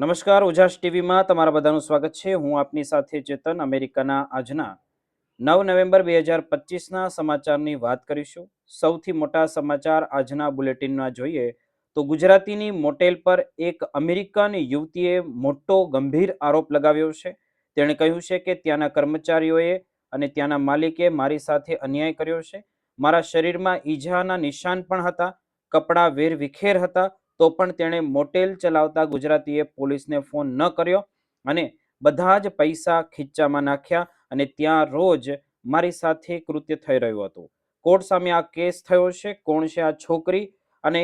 નમસ્કાર, ઉજાસ ટીવીમાં તમારા બધાનું સ્વાગત છે. હું આપની સાથે ચેતન, અમેરિકાના આજના નવ નવેમ્બર બે હજાર પચીસના સમાચારની વાત કરીશું. સૌથી મોટા સમાચાર આજના બુલેટિનમાં જોઈએ તો ગુજરાતીની મોટેલ પર એક અમેરિકન યુવતીએ મોટો ગંભીર આરોપ લગાવ્યો છે. તેણે કહ્યું છે કે ત્યાંના કર્મચારીઓએ અને ત્યાંના માલિકે મારી સાથે અન્યાય કર્યો છે. મારા શરીરમાં ઈજાના નિશાન પણ હતા, કપડાં વેર વિખેર હતા તો પણ તેણે મોટેલ ચલાવતા ગુજરાતીએ પોલીસને ફોન ન કર્યો અને બધા જ પૈસા ખીચ્ચામાં નાખ્યા અને ત્યાં રોજ મારી સાથે કૃત્ય થઈ રહ્યું હતું. કોર્ટ સામે આ કેસ થયો છે? કોણ છે આ છોકરી? અને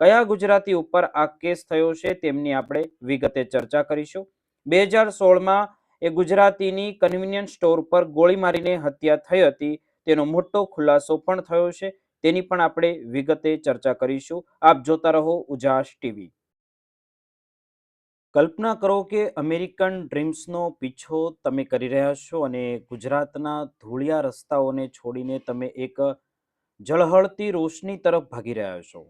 કયા ગુજરાતી ઉપર આ કેસ થયો છે? તેમની આપણે વિગતે ચર્ચા કરીશું. બે હજાર સોળમાં એ ગુજરાતીની કન્વિનિયન્સ સ્ટોર પર ગોળી મારીને હત્યા થઈ હતી. તેનો મોટો ખુલાસો પણ થયો છે. તેની પણ આપણે વિગતે ચર્ચા કરીશું. આપ જોતા રહો ઉજાસ ટીવી. કલ્પના કરો કે અમેરિકન ડ્રીમ્સનો પીછો તમે કરી રહ્યા છો અને ગુજરાતના ધૂળિયા રસ્તાઓને છોડીને તમે એક જળહળતી રોશની તરફ ભાગી રહ્યા છો.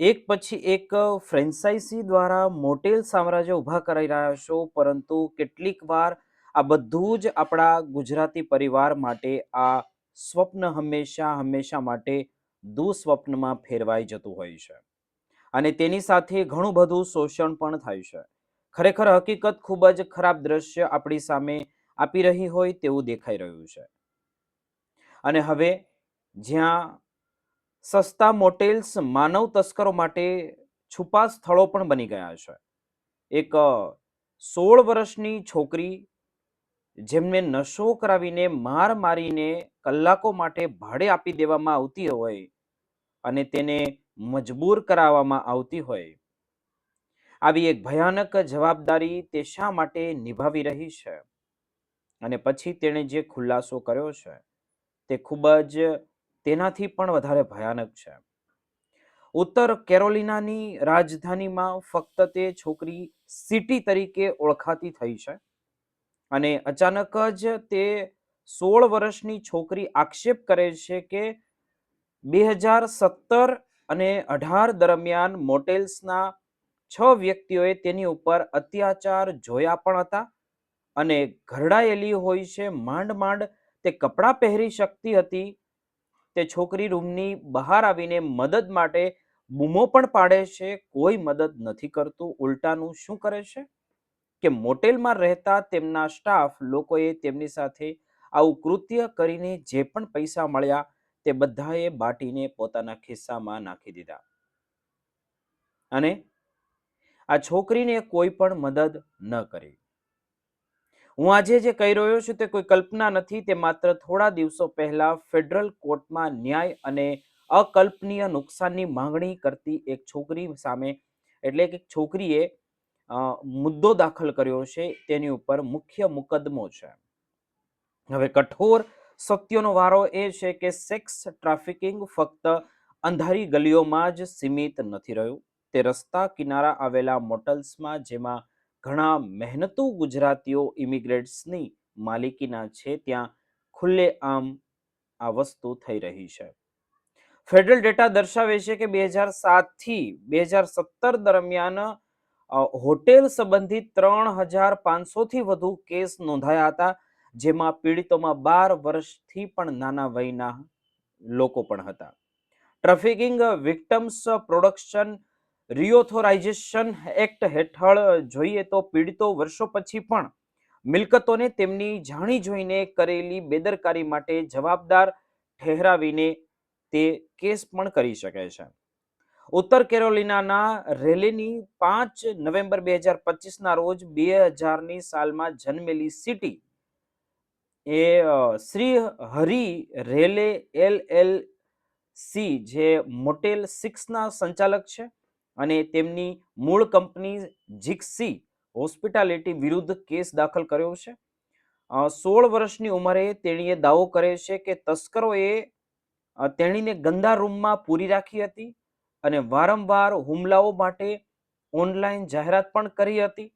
એક પછી એક ફ્રેન્ચાઇઝી દ્વારા મોટેલ સામ્રાજ્ય ઊભા કરી રહ્યા છો, પરંતુ કેટલીક વાર આ બધું જ આપણા ગુજરાતી પરિવાર માટે આ સ્વપ્ન હંમેશા હંમેશા માટે દુઃસ્વપ્નમાં ફેરવાઈ જતું હોય છે. અને તેની સાથે ઘણું બધું શોષણ પણ થાય છે. ખરેખર હકીકત ખૂબ જ ખરાબ દ્રશ્ય આપણી સામે આપી રહી હોય તેવું દેખાઈ રહ્યું છે. અને હવે જ્યાં સસ્તા મોટેલ્સ માનવ તસ્કરો માટે છુપા સ્થળો પણ બની ગયા છે. એક સોળ વર્ષની છોકરી જેમને નશો કરાવીને માર મારીને કલાકો માટે ભાડે આપી દેવામાં આવતી હોય અને તેને મજબૂર કરાવવામાં આવતી હોય. આવી એક ભયાનક જવાબદારી તે શા માટે નિભાવી રહી છે? અને પછી તેણે જે ખુલાસો કર્યો છે, તે ખૂબ જ તેનાથી પણ વધારે ભયાનક છે. ઉત્તર કેરોલિનાની રાજધાનીમાં ફક્ત તે છોકરી સિટી તરીકે ઓળખાતી થઈ છે. અને અચાનક જ તે સોળ વર્ષની છોકરી આક્ષેપ કરે છે કે બે હજાર સત્તર અને અઢાર દરમિયાન મોટેલ્સના છ વ્યક્તિઓએ તેની ઉપર અત્યાચાર જોયા પણ હતા અને ઘરડાયેલી હોય છે, માંડ માંડ તે કપડાં પહેરી શકતી હતી. તે છોકરી રૂમની બહાર આવીને મદદ માટે બૂમો પણ પાડે છે, કોઈ મદદ નથી કરતું, ઉલટાનું શું કરે છે? કે મોટેલમાં રહેતા તેમના સ્ટાફ લોકોએ તેમની સાથે આવું કૃત્ય કરીને જે પણ પૈસા મળ્યા તે બધાએ બાટીને પોતાના ખિસ્સામાં નાખી દીધા. અને આ છોકરીને કોઈ પણ મદદ ન કરી. હું આજે જે કહી રહ્યો છું તે કોઈ કલ્પના નથી, તે માત્ર થોડા દિવસો પહેલા ફેડરલ કોર્ટમાં ન્યાય અને અકલ્પનીય નુકસાનની માંગણી કરતી એક છોકરી સામે, એટલે કે છોકરીએ મુદ્દો દાખલ કર્યો છે તેની ઉપર મુખ્ય મુકદ્દમો છે. હવે કઠોર સત્યનો વારો એ છે કે સેક્સ ટ્રાફિકિંગ ફક્ત અંધારી ગલીઓમાં જ સીમિત નથી રહ્યું. તે રસ્તા કિનારા આવેલા મોટલ્સમાં જેમાં ઘણા મહેનતુ ગુજરાતીઓ ઇમિગ્રેટ્સની માલિકીના છે ત્યાં ખુલ્લે આમ આ વસ્તુ થઈ રહી છે. ફેડરલ ડેટા દર્શાવે છે કે બે હજાર સાતથી બે હજાર સત્તર દરમિયાન હોટેલ સંબંધિત ત્રણ હજાર પાંચસોથી વધુ કેસ નોંધાયા હતા, જેમાં પીડિતોમાં બાર વર્ષથી પણ નાના વયના લોકો પણ હતા. Trafficking victims protection reauthorization act હેઠળ જોઈએ તો પીડિતો વર્ષો પછી પણ મિલકતોને તેમની જાણી જોઈને કરેલી બેદરકારી માટે જવાબદાર ઠહેરાવીને તે કેસ પણ કરી શકે છે. ઉત્તર કેરોલિનાના રેલીની પાંચ નવેમ્બર બે હજાર પચીસના રોજ બે હજારની સાલમાં જન્મેલી સિટી એ Shri Hari Rayleigh L L C જે મોટેલ સિક્સના સંચાલક છે અને તેમની મૂળ કંપની જીક્સી હોસ્પિટાલિટી વિરુદ્ધ કેસ દાખલ કર્યો છે. સોળ વર્ષની ઉંમરે તેણીએ દાવો કરે છે કે તસ્કરોએ તેણીને ગંદા રૂમમાં પૂરી રાખી હતી. અને વારંવાર હુમલાઓ માટે ઓનલાઈન જાહેરાત પણ કરી હતી.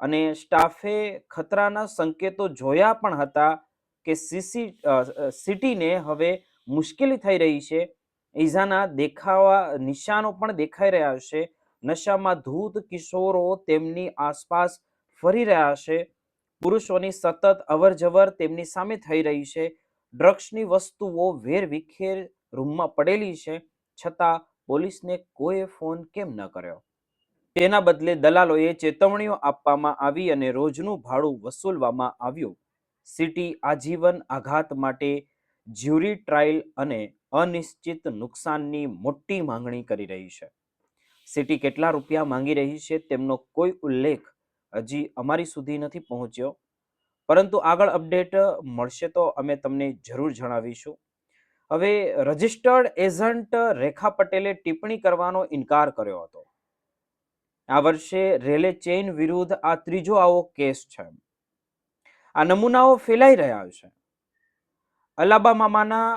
અને સ્ટાફે ખતરાના સંકેતો જોયા પણ હતા કે સીસી સિટીને હવે મુશ્કેલી થઈ રહી છે. ઈઝાના દેખાવા, નિશાનો પણ દેખાઈ રહ્યા છે. નશામાં ધૂત કિશોરો તેમની આસપાસ ફરી રહ્યા છે. પુરુષોની સતત અવરજવર તેમની સામે થઈ રહી છે. ડ્રગ્સની વસ્તુઓ વેરવિખેર રૂમમાં પડેલી છે. છતાં પોલીસને કોઈ ફોન કેમ ન કર્યો? તેના બદલે દલાલોએ ચેતવણીઓ આપવામાં આવી અને રોજનું ભાડું વસૂલવામાં આવ્યું. સિટી આજીવન આઘાત માટે જ્યુરી ટ્રાયલ અને અનિશ્ચિત નુકસાનની મોટી માંગણી કરી રહી છે. સિટી કેટલા રૂપિયા માંગી રહી છે તેમનો કોઈ ઉલ્લેખ હજી અમારી સુધી નથી પહોંચ્યો. પરંતુ આગળ અપડેટ મળશે તો અમે તમને જરૂર જણાવીશું. હવે રજિસ્ટર્ડ એજન્ટ રેખા પટેલે ટિપ્પણી કરવાનો ઇનકાર કર્યો હતો. આ વર્ષે રેલે ચેઇન વિરુદ્ધ આ ત્રીજો આવો કેસ છે. આ નમૂનાઓ ફેલાઈ રહ્યા છે. અલાબામાના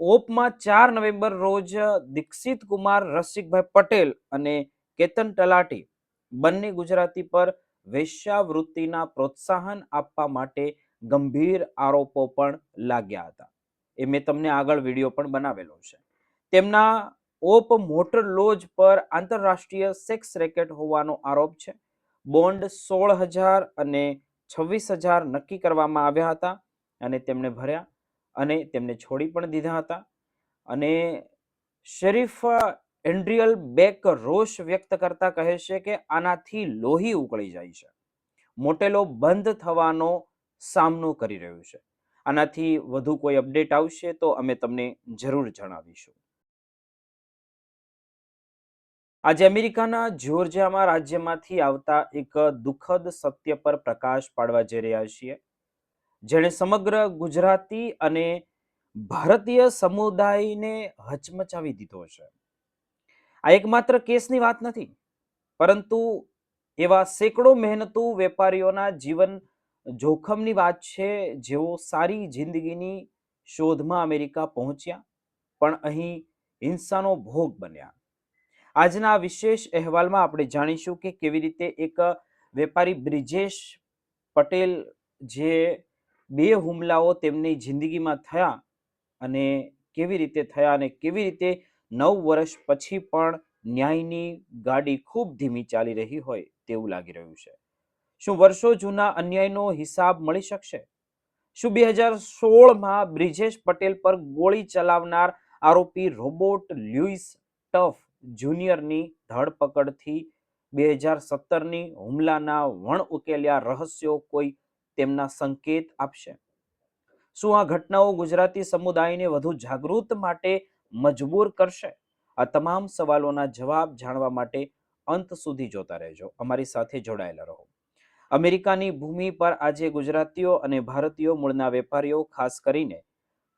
ઓપમાં ચાર નવેમ્બર રોજ દીક્ષિત કુમાર, રસિકભાઈ પટેલ અને કેતન તલાટી બંને ગુજરાતી પર વેશ્યાવૃત્તિના પ્રોત્સાહન આપવા માટે ગંભીર આરોપો પણ લાગ્યા હતા. એ મેં તમને આગળ વીડિયો પણ બનાવેલો છે. તેમના ઓપ મોટર લોજ પર આંતરરાષ્ટ્રીય સેક્સ રેકેટ હોવાનો આરોપ છે. બોન્ડ સોળ હજાર અને છવ્વીસ હજાર નક્કી કરવામાં આવ્યા હતા અને તેમણે ભર્યા અને તેમને છોડી પણ દીધા હતા. અને શરીફ એન્ડ્રિયલ બેક રોષ વ્યક્ત કરતા કહે છે કે આનાથી લોહી ઉકળી જાય છે. મોટેલો બંધ થવાનો સામનો કરી રહ્યું છે. આનાથી વધુ કોઈ અપડેટ આવશે તો અમે તમને જરૂર જણાવીશું. આજે અમેરિકાના જ્યોર્જિયામાં રાજ્યમાંથી આવતા એક દુઃખદ સત્ય પર પ્રકાશ પાડવા જઈ રહ્યા છીએ. જેણે સમગ્ર ગુજરાતી અને ભારતીય સમુદાયને હચમચાવી દીધો છે. આ એકમાત્ર કેસની વાત નથી, પરંતુ એવા સેંકડો મહેનતુ વેપારીઓના જીવન જોખમની વાત છે, જેઓ સારી જિંદગીની શોધમાં અમેરિકા પહોંચ્યા, પણ અહીં હિંસાનો ભોગ બન્યા. આજના વિશેષ અહેવાલમાં આપણે જાણીશું કે કેવી રીતે એક વેપારી બ્રિજેશ પટેલ, જે બે હુમલાઓ તેમની જિંદગીમાં થયા અને કેવી રીતે થયા અને કેવી રીતે નવ વર્ષ પછી પણ ન્યાયની ગાડી ખૂબ ધીમી ચાલી રહી હોય તેવું લાગી રહ્યું છે. શું વર્ષો જૂના અન્યાયનો હિસાબ મળી શકશે? શું બે હજાર સોળમાં બ્રિજેશ પટેલ પર ગોળી ચલાવનાર આરોપી રોબોટ લ્યુઇસ ટફ જુનિયરની ધરપકડથી બે હજાર સત્તરની હુમલાના વણ ઉકેલ્યા રહસ્યો કોઈ તેમના સંકેત આપશે? શું આ ઘટનાઓ ગુજરાતી સમુદાયને વધુ જાગૃત માટે મજબૂર કરશે? આ તમામ સવાલોના જવાબ જાણવા માટે અંત સુધી જોતા રહેજો. અમારી સાથે જોડાયેલા રહો. અમેરિકાની ભૂમિ પર આજે ગુજરાતીઓ અને ભારતીયો મૂળના વેપારીઓ, ખાસ કરીને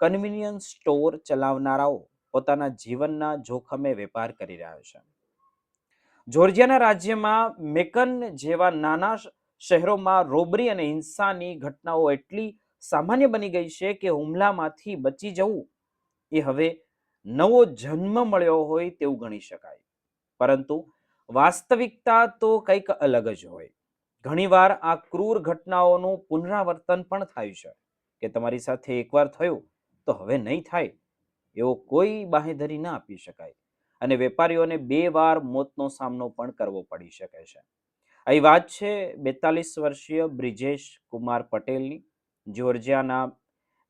કન્વિનિયન્સ સ્ટોર ચલાવનારાઓ પોતાના જીવનના જોખમે વેપાર કરી રહ્યા છે. જોર્જિયાના રાજ્યમાં મેકન જેવા નાના શહેરોમાં રોબરી અને હિંસાની ઘટનાઓ એટલી સામાન્ય બની ગઈ છે કે હુમલામાંથી બચી જવું એ હવે નવો જન્મ મળ્યો હોય તેવું ગણી શકાય. પરંતુ વાસ્તવિકતા તો કંઈક અલગ જ હોય. ઘણીવાર આ ક્રૂર ઘટનાઓનું પુનરાવર્તન પણ થાય છે કે તમારી સાથે એકવાર થયું તો હવે નહીં થાય એવો કોઈ બાહેધરી ના આપી શકાય. અને વેપારીઓને બે વાર મોતનો સામનો પણ કરવો પડી શકે છે. અહીં વાત છે બેતાલીસ વર્ષીય બ્રિજેશ કુમાર પટેલની. જોર્જિયાના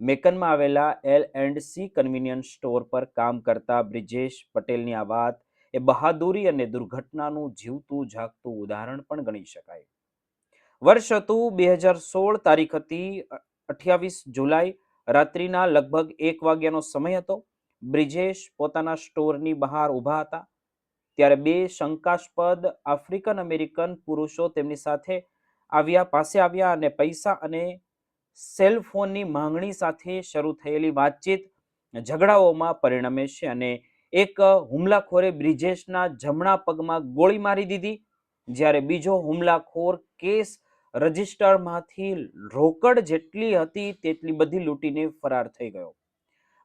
મેકનમાં આવેલા L and C convenience store પર કામ કરતા બ્રિજેશ પટેલની આ વાત એ બહાદુરી અને દુર્ઘટનાનું જીવતું જાગતું ઉદાહરણ પણ ગણી શકાય. વર્ષ હતું બે હજાર સોળ તારીખ હતી અઠ્યાવીસ જુલાઈ, રાત્રિના લગભગ એક વાગ્યાનો સમય હતો. બ્રિજેશ પોતાના સ્ટોરની બહાર ઊભા હતા. ત્યારે બે શંકાસ્પદ આફ્રિકન અમેરિકન પુરુષો તેમની સાથે આવ્યા, પાસે આવ્યા અને પૈસા અને સેલ ફોનની માંગણી સાથે શરૂ થયેલી વાતચીત ઝઘડાઓમાં પરિણમે છે અને એક હુમલાખોરે બ્રિજેશના જમણા પગમાં ગોળી મારી દીધી. જ્યારે બીજો હુમલાખોર કેસ રજિસ્ટરમાંથી રોકડ જેટલી હતી તેટલી બધી લૂંટીને ફરાર થઈ ગયો.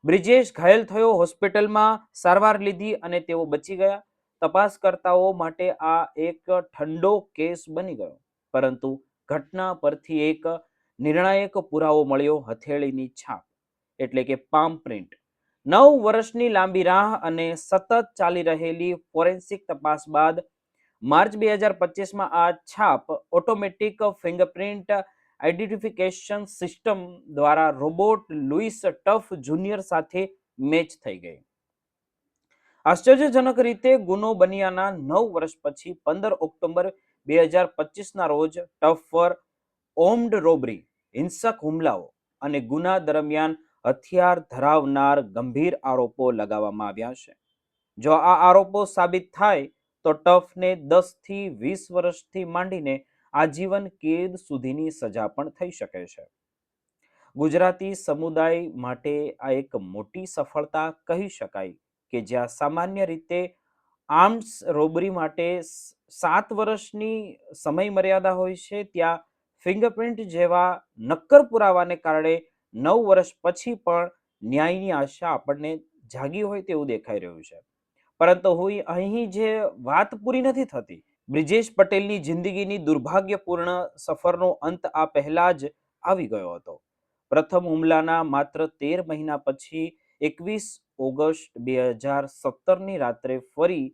બ્રિજેશ ઘાયલ થયો, હોસ્પિટલમાં સારવાર લીધી અને તેઓ બચી ગયા. તપાસકર્તાઓ માટે આ એક ઠંડો કેસ બની ગયો, પરંતુ ઘટના પરથી એક નિર્ણાયક પુરાવો મળ્યો હથેળીની છાપ, એટલે કે પામ પ્રિન્ટ. નવ વર્ષની લાંબી રાહ અને સતત ચાલી રહેલી ફોરેન્સિક તપાસ બાદ માર્ચ બે હજાર પચીસમાં આ છાપ ઓટોમેટિક ફિંગરપ્રિન્ટ આઈડેન્ટિફિકેશન સિસ્ટમ દ્વારા રોબોટ લુઈસ ટફ જુનિયર સાથે મેચ થઈ ગઈ. આશ્ચર્યજનક રીતે ગુનો બન્યાના નવ વર્ષ પછી પંદર ઓક્ટોબર બે હજાર પચીસના રોજ ટફ ફોર ઓમ્ડ રોબરી, હિંસક હુમલાઓ અને ગુના દરમિયાન હથિયાર ધરાવનાર ગંભીર આરોપો લગાવવામાં આવ્યા છે. જો આ આરોપો સાબિત થાય તો ટફને દસથી વીસ વર્ષથી માંડીને આજીવન કેદ સુધીની સજા પણ થઈ શકે છે. ગુજરાતી સમુદાય માટે આ એક મોટી સફળતા કહી શકાય કે જ્યાં સામાન્ય રીતે આર્મ્સ રોબરી માટે સાત વર્ષની સમય મર્યાદા હોય છે, ત્યાં ફિંગરપ્રિન્ટ જેવા નક્કર પુરાવાને કારણે નવ વર્ષ પછી પણ ન્યાયની આશા આપણને જાગી હોય તેવું દેખાઈ રહ્યું છે. પરંતુ હું અહીં જે વાત પૂરી નથી થતી, બ્રિજેશ પટેલની જિંદગીની દુર્ભાગ્યપૂર્ણ સફરનો અંત આ પહેલા જ આવી ગયો હતો. પ્રથમ હુમલાના માત્ર તેર મહિના પછી એકવીસ ઓગસ્ટ બે હજાર સત્તરની રાત્રે ફરી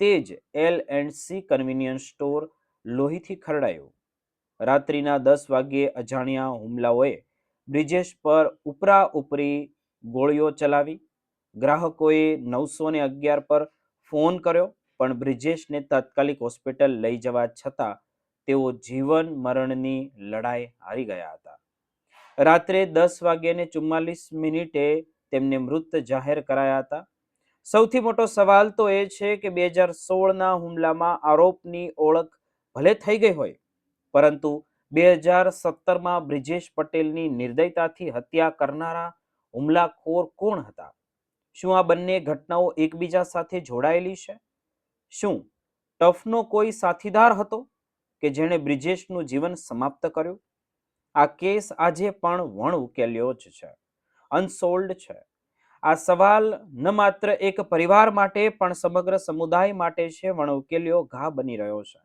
તે જ L and C convenience store લોહીથી ખરડાયો. રાત્રિના દસ વાગ્યે અજાણ્યા હુમલાઓએ બ્રિજેશ પર ઉપરા ઉપરી ગોળીઓ ચલાવી ગ્રાહકોએ નવસો ને અગિયાર પર ફોન કર્યો, પણ બ્રિજેશને તાત્કાલિક હોસ્પિટલ લઈ જવા છતાં તેઓ જીવન મરણની લડાઈ હારી ગયા હતા. રાત્રે દસ વાગ્યાને ચુમ્માલીસ મિનિટે તેમને મૃત જાહેર કરાયા હતા. સૌથી મોટો સવાલ તો એ છે કે બે હજાર સોળના હુમલામાં આરોપની ઓળખ ભલે થઈ ગઈ હોય, પરંતુ બે હજાર સત્તરમાં બ્રિજેશ પટેલની નિર્દયતાથી હત્યા કરનારા હુમલાખોર કોણ હતા? શું આ બંને ઘટનાઓ એકબીજા સાથે જોડાયેલી છે? શું ટફનો કોઈ સાથીદાર હતો કે જેણે બ્રિજેશનું જીવન સમાપ્ત કર્યું? આ કેસ આજે પણ વણ ઉકેલ્યો જ છે, અનસોલ્ડ છે. આ સવાલ ન માત્ર એક પરિવાર માટે પણ સમગ્ર સમુદાય માટે છે, વણ ઉકેલ્યો ઘા બની રહ્યો છે.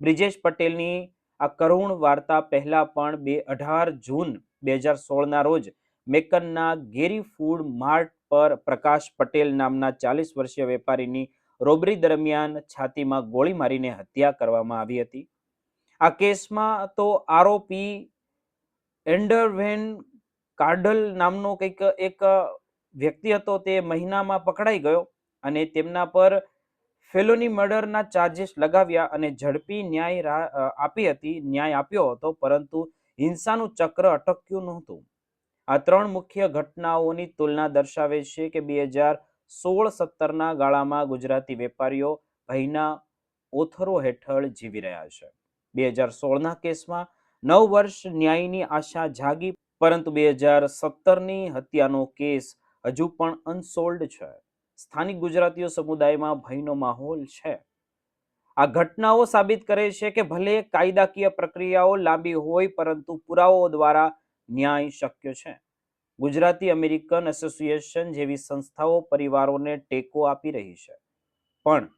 બ્રિજેશ પટેલની આ કરુણ વાર્તા પહેલા પણ બે અઢાર જૂન બે હજાર સોળના રોજ મેકનના ગેરી ફૂડ માર્ટ પર પ્રકાશ પટેલ નામના ચાલીસ વર્ષીય વેપારીની રોબરી દરમિયાન છાતીમાં ગોળી મારીને હત્યા કરવામાં આવી હતી. આ કેસમાં તો આરોપી એન્ડરવેન કાર્ડલ નામનો કંઈક એક વ્યક્તિ હતો તે મહિનામાં પકડાઈ ગયો અને તેમના પર ફેલોની મર્ડરના ચાર્જિસ લગાવ્યા અને ઝડપી ન્યાય આપી હતી, ન્યાય આપ્યો હતો, પરંતુ હિંસાનું ચક્ર અટક્યું નહોતું. આ ત્રણ મુખ્ય ઘટનાઓની તુલના દર્શાવે છે કે બે હજાર સોળ સત્તરના ગાળામાં ગુજરાતી વેપારીઓ ભયના ઓથરો હેઠળ જીવી રહ્યા છે. બે હજાર સોળના કેસમાં નવ વર્ષ ન્યાયની આશા જાગી, પરંતુ બે હજાર સત્તરની હત્યાનો કેસ હજુ પણ અનસોલ્ડ છે. સ્થાનિક ગુજરાતીઓ સમુદાયમાં ભયનો માહોલ છે. આ ઘટનાઓ સાબિત કરે છે કે ભલે કાયદાકીય પ્રક્રિયાઓ લાંબી હોય, પરંતુ પુરાવાઓ દ્વારા ન્યાય શક્ય છે. ગુજરાતી અમેરિકન એસોસિએશન જેવી સંસ્થાઓ પરિવારોને ટેકો આપી રહી છે. પણ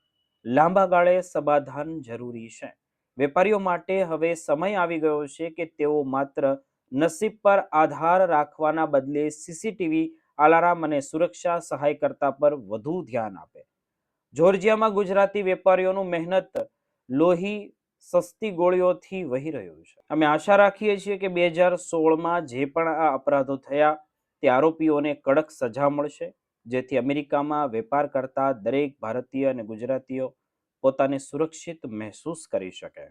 લાંબા ગાળે સમાધાન જરૂરી છે. વેપારીઓ માટે હવે સમય આવી ગયો છે કે તેઓ માત્ર નસીબ પર આધાર રાખવાના બદલે સીસીટીવી અલાર્મ અને સુરક્ષા સહાયકર્તા પર વધુ ધ્યાન આપે. જોર્જિયામાં ગુજરાતી વેપારીઓનું મહેનત લોહી સસ્તી ગોળીઓથી વહી રહ્યું છે. અમે આશા રાખીએ છીએ કે બે હજાર સોળમાં જે પણ આ અપરાધો થયા, તે આરોપીઓને કડક સજા મળશે, જેથી અમેરિકામાં વેપાર કરતા દરેક ભારતીય અને ગુજરાતીઓ પોતાને સુરક્ષિત મહેસૂસ કરી શકે.